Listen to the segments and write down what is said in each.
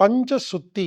பஞ்ச சுத்தி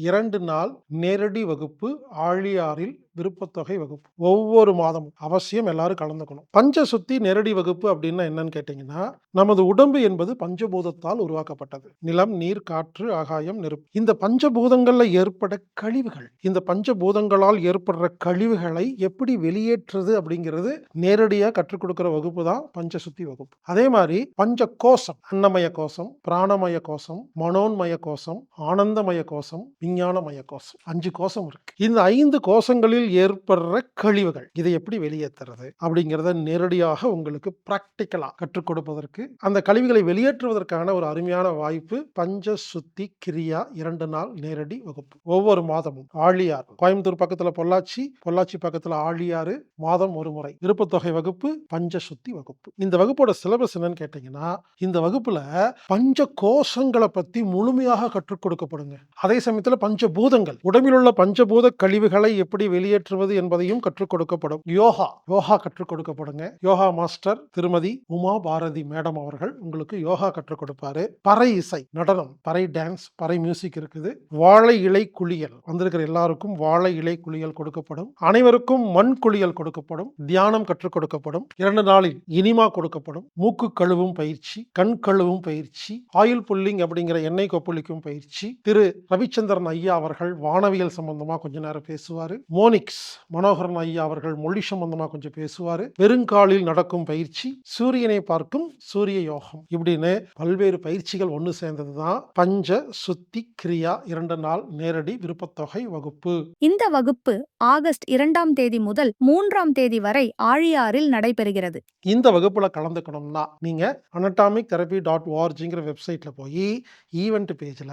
இரண்டு நாள் நேரடி வகுப்பு ஆழியாரில் விருப்பத்தொகை வகுப்பு. ஒவ்வொரு மாதமும் அவசியம் எல்லாரும் கலந்துக்கணும். பஞ்ச சுத்தி நேரடி வகுப்பு அப்படின்னா என்னன்னு கேட்டீங்கன்னா நமது உடம்பு என்பது பஞ்சபூதத்தால் உருவாக்கப்பட்டது. நிலம் நீர் காற்று ஆகாயம் நெருப்பு. இந்த பஞ்சபூதங்கள்ல ஏற்பட கழிவுகள். இந்த பஞ்சபூதங்களால் ஏற்படுற கழிவுகளை எப்படி வெளியேற்றுறது அப்படிங்கிறது நேரடியாக கற்றுக் கொடுக்குற வகுப்பு தான் பஞ்ச சுத்தி வகுப்பு. அதே மாதிரி பஞ்ச கோஷம் அன்னமய கோஷம் பிராணமய கோஷம் மனோன்மய கோஷம் ஆனந்தமய கோஷம் விஞ்ஞானமய கோஷம் அஞ்சு கோஷம் இருக்கு. இந்த ஐந்து கோஷங்களில் ஏற்படுற கழிவுகள். இதை எப்படி வெளியேற்றுறது அப்படிங்கிறத நேரடியாக உங்களுக்கு பிராக்டிக்கலா கற்றுக் கொடுப்பதற்கு அந்த கழிவுகளை வெளியேற்றுவதற்கான ஒரு அருமையான வாய்ப்பு பஞ்ச சுத்தி கிரியா இரண்டு நாள் நேரடி வகுப்பு. ஒவ்வொரு மாதமும் ஆழியார் கோயம்புத்தூர் பக்கத்துல பொள்ளாச்சி பொள்ளாச்சி பக்கத்துல ஆழியாறு மாதம் ஒரு முறை. விருப்பத்தொகை வகுப்பு பஞ்ச சுத்தி வகுப்பு. இந்த வகுப்போட சிலபஸ் என்னன்னு கேட்டீங்கன்னா இந்த வகுப்புல பஞ்ச கோஷங்களை பத்தி முழுமையாக கற்றுக் கொடுக்கப்படுங்க. அதே சமயத்துல பஞ்சபூதங்கள். உடம்பில் உள்ள பஞ்சபூத கழிவுகளை எப்படி வெளியே வெளியேற்றுவது என்பதையும் கற்றுக் கொடுக்கப்படும். யோகா யோகா கற்றுக் கொடுக்கப்படுங்க. யோகா மாஸ்டர் திருமதி உமா பாரதி மேடம் அவர்கள் உங்களுக்கு யோகா கற்றுக் கொடுப்பாரு. பறை இசை நடனம் பறை டான்ஸ் பறை மியூசிக் இருக்குது. வாழை இலை குளியல் வந்திருக்கிற எல்லாருக்கும் வாழை இலை குளியல் கொடுக்கப்படும். அனைவருக்கும் மண் குளியல் கொடுக்கப்படும். தியானம் கற்றுக் கொடுக்கப்படும். இரண்டு நாளில் இனிமா கொடுக்கப்படும். மூக்கு கழுவும் பயிற்சி கண் கழுவும் பயிற்சி ஆயில் புல்லிங் அப்படிங்கிற எண்ணெய் கொப்பளிக்கும் பயிற்சி. திரு ரவிச்சந்திரன் ஐயா அவர்கள் வானவியல் சம்பந்தமா கொஞ்ச நேரம் பேசுவாரு. மோனிக்ஸ் மனோகரன் ஐயா அவர்கள் மொழி சம்பந்தமா கொஞ்சம் பேசுவாரு. வெறுங்காலில் நடக்கும் பயிற்சி சூரியனை பார்க்கும் சூரிய யோகம் இப்படின்னு பல்வேறு பயிற்சிகள் ஒன்று சேர்ந்தது தான் பஞ்ச சுத்தி கிரியா இரண்டு நாள் நேரடி விருப்பத்தொகை வகுப்பு. இந்த வகுப்பு ஆகஸ்ட் இரண்டாம் தேதி முதல் மூன்றாம் தேதி வரை ஆழியாறில் நடைபெறுகிறது. இந்த வகுப்புல கலந்துக்கணும்னா நீங்க anatomic therapy டாட் ஓஆர்ஜிங்கிற வெப்சைட்ல போய் ஈவெண்ட் பேஜ்ல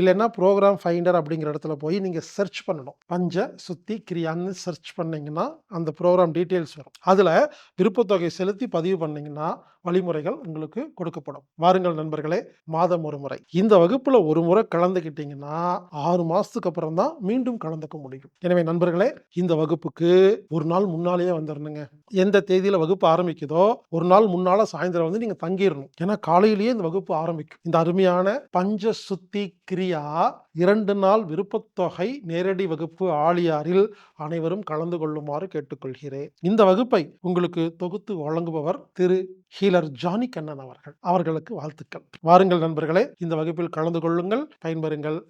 இல்லைன்னா ப்ரோக்ராம் ஃபைண்டர் அப்படிங்கிற இடத்துல போய் நீங்க சர்ச் பண்ணணும். பஞ்ச சுத்தி கிரியான்னு சர்ச் பண்ணிங்கன்னா அந்த ப்ரோக்ராம் டீட்டெயில்ஸ் வரும். அதில் விருப்பத்தொகை செலுத்தி பதிவு பண்ணிங்கன்னா வழிமுறைகள் உங்களுக்கு கொடுக்கப்படும். வாருங்கள் நண்பர்களே மாதம் ஒரு முறை. இந்த வகுப்பில் ஒரு முறை கலந்துக்கிட்டிங்கன்னா ஆறு மாதத்துக்கு அப்புறம் தான் மீண்டும் கலந்துக்க முடியும். எனவே நண்பர்களே இந்த வகுப்புக்கு ஒரு நாள் முன்னாலேயே வந்துடணுங்க எந்த தேதியில் வகுப்பு ஆரம்பிக்குதோ ஒரு நாள் முன்னால் சாயந்தரம் வந்து நீங்கள் தங்கிடணும் ஏன்னா காலையிலேயே இந்த வகுப்பு ஆரம்பிக்கும். இந்த அருமையான பஞ்ச சுத்தி கிரியா இரண்டு நாள் விருப்பத்தொகை நேரடி வகுப்பு ஆழியாரில் அனைவரும் கலந்து கொள்ளுமாறு கேட்டுக்கொள்கிறேன். இந்த வகுப்பை உங்களுக்கு தொகுத்து வழங்குபவர் திரு. ஹீலர் ஜானி கண்ணன் அவர்கள். அவர்களுக்கு வாழ்த்துக்கள். வாருங்கள் நண்பர்களே இந்த வகுப்பில் கலந்து கொள்ளுங்கள் பயன்பெறுங்கள்.